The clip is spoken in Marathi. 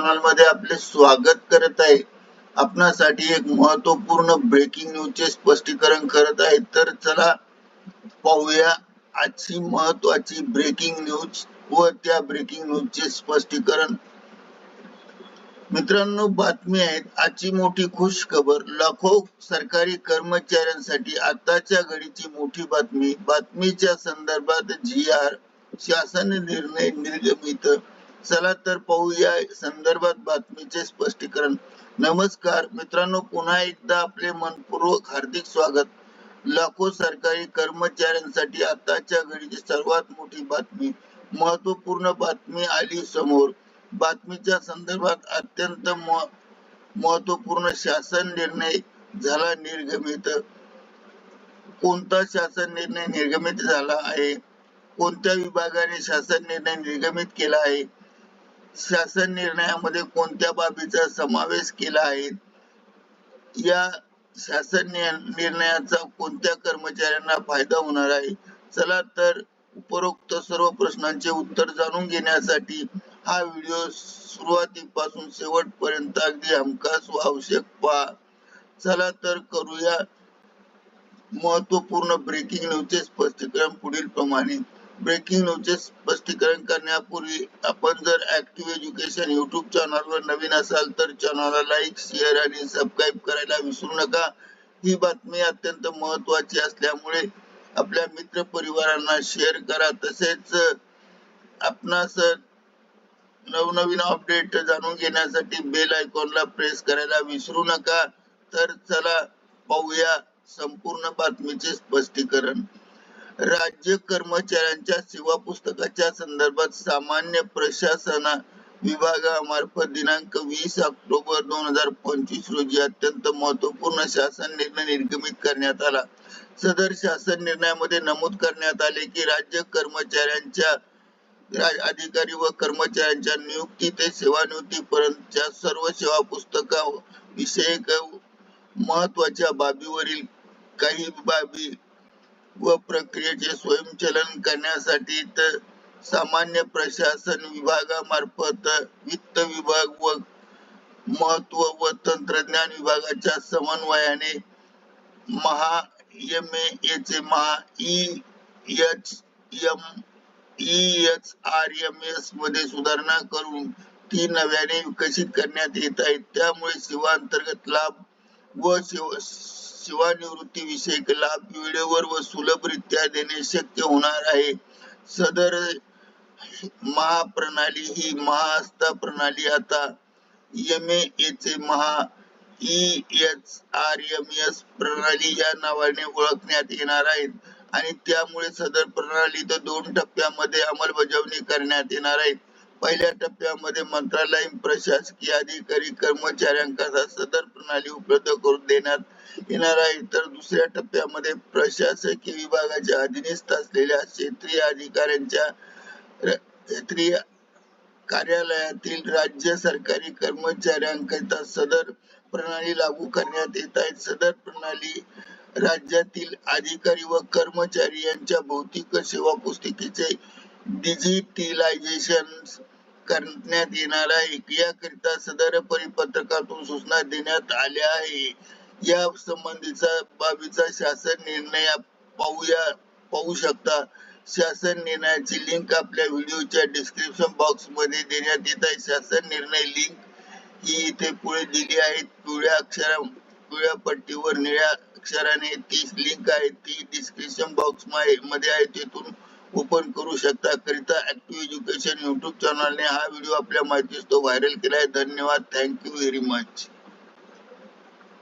चॅनलमध्ये आपले स्वागत करत आहे. आपणासाठी एक महत्त्वपूर्ण ब्रेकिंग न्यूजचे स्पष्टीकरण करत आहे. तर चला पाहूया आजची महत्वाची ब्रेकिंग न्यूज व त्या ब्रेकिंग न्यूजचे स्पष्टीकरण. मित्रांनो बातमी आहेत. आजची मोठी खुश खबर लाखो सरकारी कर्मचाऱ्यांसाठी आताच्या घडीची मोठी बातमी. बातमीच्या संदर्भात जी आर शासन निर्णय निर्गमित चला तर पाहूया संदर्भात बातमीचे स्पष्टीकरण. नमस्कार मित्रांनो पुन्हा एकदा आपले मनपूर्वक हार्दिक स्वागत. लाखो सरकारी कर्मचाऱ्यांसाठी आताच्या घडीची सर्वात मोठी बातमी महत्त्वपूर्ण बातमी आली समोर. बातमीच्या संदर्भात अत्यंत महत्त्वपूर्ण शासन निर्णय झाला निर्गमित. कोणता शासन निर्णय निर्गमित झाला आहे? कोणत्या विभागाने शासन निर्णय निर्गमित केला आहे? शासन निर्णयामध्ये कोणत्या बाबीचा समावेश केला आहे? या शासन निर्णयाचा कोणत्या कर्मचाऱ्यांना फायदा होणार आहे? चला तर उपरोक्त सर्व प्रश्नांचे उत्तर जाणून घेण्यासाठी हा व्हिडिओ सुरुवातीपासून शेवटपर्यंत अगदी हमखास व आवश्यक पहा. चला तर करूया महत्त्वपूर्ण ब्रेकिंग न्यूजचे स्पष्टीकरण पुढील प्रमाणे ब्रेकिंग न्यूजचे स्पष्टीकरण करण्यापूर्वी आपण जर ऍक्टिव्ह एज्युकेशन युट्यूब चॅनलवर नवीन असाल तर चॅनलला लाईक शेअर आणि सबस्क्राईब करायला विसरू नका. ही बातमी अत्यंत महत्वाची असल्यामुळे आपल्या मित्र परिवारांना शेअर करा. तसेच आपणास नवनवीन अपडेट जाणून घेण्यासाठी बेल आयकॉनला प्रेस करायला विसरू नका. तर चला पाहूया संपूर्ण बातमीचे स्पष्टीकरण. राज्य कर्मचाऱ्यांच्या सेवा पुस्तकाच्या संदर्भात सामान्य प्रशासन विभागामार्फत दिनांक वीस ऑक्टोबर दोन हजार पंचवीस रोजी अत्यंत महत्त्वपूर्ण शासन निर्णय निर्गमित करण्यात आला. सदर शासन निर्णयामध्ये नमूद करण्यात आले की राज्य कर्मचाऱ्यांच्या अधिकारी व कर्मचाऱ्यांच्या नियुक्ती ते सेवानिवृत्ती पर्यंतच्या सर्व सेवा पुस्तका विषयक महत्त्वाच्या बाबीवरील काही बाबी व प्रक्रियेचे स्वयंचलन करण्यासाठी तर सामान्य प्रशासन विभागामार्फत वित्त विभाग व महत्त्व व तंत्रज्ञान विभागाच्या समन्वयाने Maha M एचे Maha E H M E H R M एसमध्ये सुधारणा करून ती नव्याने विकसित करण्यात येत आहे. त्यामुळे सेवा अंतर्गत लाभ व सेवानिवृत्ती विषयक लाभ वेळेवर व सुलभरित्या देणे शक्य होणार आहे. सदर महाप्रणाली ही महाआस्था प्रणाली. आता M एचे Maha E H R M S प्रणाली या नावाने ओळखण्यात येणार आहेत. आणि त्यामुळे सदर प्रणालीत दोन टप्प्यामध्ये अंमलबजावणी करण्यात येणार आहे. पहिल्या टप्प्यामध्ये मंत्रालयीन प्रशासकीय अधिकारी कर्मचाऱ्यांकरता सदर प्रणाली उपलब्ध करून देण्यात येणार आहे. तर दुसऱ्या टप्प्यामध्ये प्रशासकीय विभागाच्या अधीनस्थ असलेल्या क्षेत्रीय अधिकाऱ्यांच्या क्षेत्रीय कार्यालयातील राज्य सरकारी कर्मचाऱ्यांकरिता सदर प्रणाली लागू करण्यात येत आहे. सदर प्रणाली राज्यातील अधिकारी व कर्मचारी यांच्या भौतिक सेवा पुस्तिकेचे डिजिटलायझेशन करण्यात येणार आहे. याकरिता सदर परिपत्रकातून सूचना देण्यात आल्या आहे. या संबंधीचा बाबीचा शासन निर्णय पाहूया पाहू शकता. शासन निर्णयाची लिंक आपल्या व्हिडिओच्या डिस्क्रिप्शन बॉक्समध्ये देण्यात येत आहे. शासन निर्णय लिंक ही इथे पुढे दिली आहे. पिवळ्या अक्षरा पिवळ्या पट्टीवर निळ्या अक्षराने ती लिंक आहे ती डिस्क्रिप्शन बॉक्समध्ये आहे. तिथून ओपन करू शकता. करिता ऍक्टिव्ह एज्युकेशन युट्यूब चॅनलने हा व्हिडिओ आपल्या माहितीस तो व्हायरल आहे धन्यवाद. Thank you very much